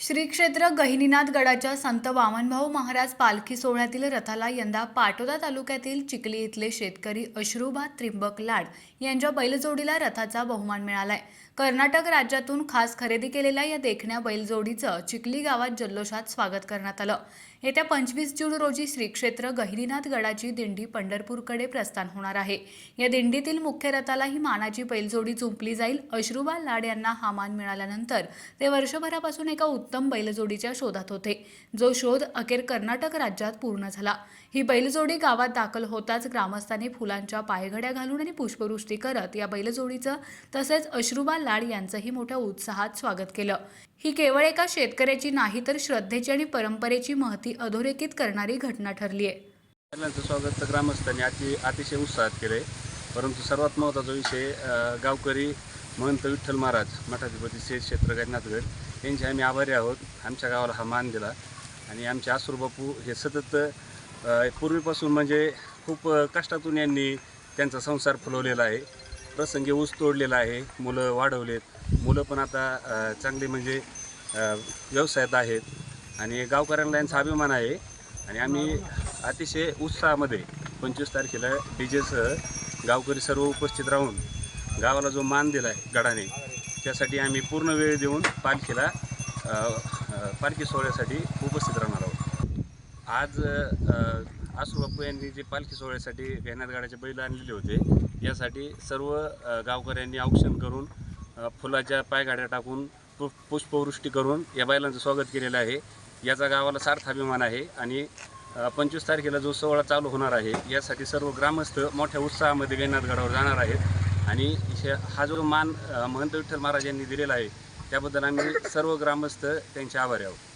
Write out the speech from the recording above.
श्री क्षेत्र गहिनीनाथ गडाच्या संत वामनभाऊ महाराज पालखी सोहळ्यातील रथाला यंदा पाटोदा तालुक्यातील चिखली इथले शेतकरी अश्रुभा त्रिंबक लाड यांच्या बैलजोडीला रथाचा बहुमान मिळालाय. कर्नाटक राज्यातून खास खरेदी केलेल्या या देखण्या बैलजोडीचं चिखली गावात जल्लोषात स्वागत करण्यात आलं. येत्या पंचवीस जून रोजी श्रीक्षेत्र गहिरीनाथ गडाची दिंडी पंढरपूरकडे प्रस्थान होणार आहे. या दिंडीतील मुख्य रथाला ही मानाची बैलजोडी जुंपली जाईल. अश्रुबा लाड यांना हा मान मिळाल्यानंतर ते वर्षभरापासून एका उत्तम बैलजोडीच्या शोधात होते. जो शोध अखेर कर्नाटक राज्यात पूर्ण झाला. ही बैलजोडी गावात दाखल होताच ग्रामस्थांनी फुलांच्या पायघड्या घालून आणि पुष्पवृष्टी करत या बैलजोडीचं तसेच अश्रुबा लाड यांचंही मोठ्या उत्साहात स्वागत केलं. ही केवळ एका शेतकऱ्याची नाही तर श्रद्धेची आणि परंपरेची महती अधोरेखित करणारी घटना ठरली आहे. त्यांचं स्वागत तर ग्रामस्थांनी अति अतिशय उत्साहात केलं आहे परंतु सर्वात महत्त्वाचा विषय गावकरी महंत विठ्ठल महाराज मठाधिपती शेत क्षेत्र गणनाथगड यांचे आम्ही आभारी आहोत. आमच्या गावाला हा मान दिला. आणि आमचे आसूर बापू हे सतत पूर्वीपासून म्हणजे खूप कष्टातून यांनी त्यांचा संसार फुलवलेला आहे. प्रसंगी ऊस तोडलेला आहे मुलं वाढवलेत. मुलं पण आता चांगली म्हणजे व्यवसायात आहेत. आणि गावकऱ्यांना यांचा अभिमान आहे. आणि आम्ही अतिशय उत्साहामध्ये पंचवीस तारखेला डी जेसह गावकरी सर्व उपस्थित राहून गावाला जो मान दिला आहे गडाने त्यासाठी आम्ही पूर्ण वेळ देऊन पालखीला पालखी सोहळ्यासाठी उपस्थित राहणार आहोत. आज बापू यांनी जे पालखी सोहळ्यासाठी घेण्यात गाड्याचे बैल आणलेले होते. यासाठी सर्व गावकऱ्यांनी औक्षण करून फुलाच्या पायगाड्या टाकून पु पुष्पवृष्टी करून या बैलांचं स्वागत केलेलं आहे. याचा गावाला सार्थ अभिमान आहे आणि पंचवीस तारखेला जो सोहळा चालू होणार आहे यासाठी सर्व ग्रामस्थ मोठ्या उत्साहामध्ये गडावर जाणार आहेत. आणि हा जो मान महंत विठ्ठल महाराज यांनी दिलेला आहे त्याबद्दल आम्ही सर्व ग्रामस्थ त्यांचे आभारी आहोत.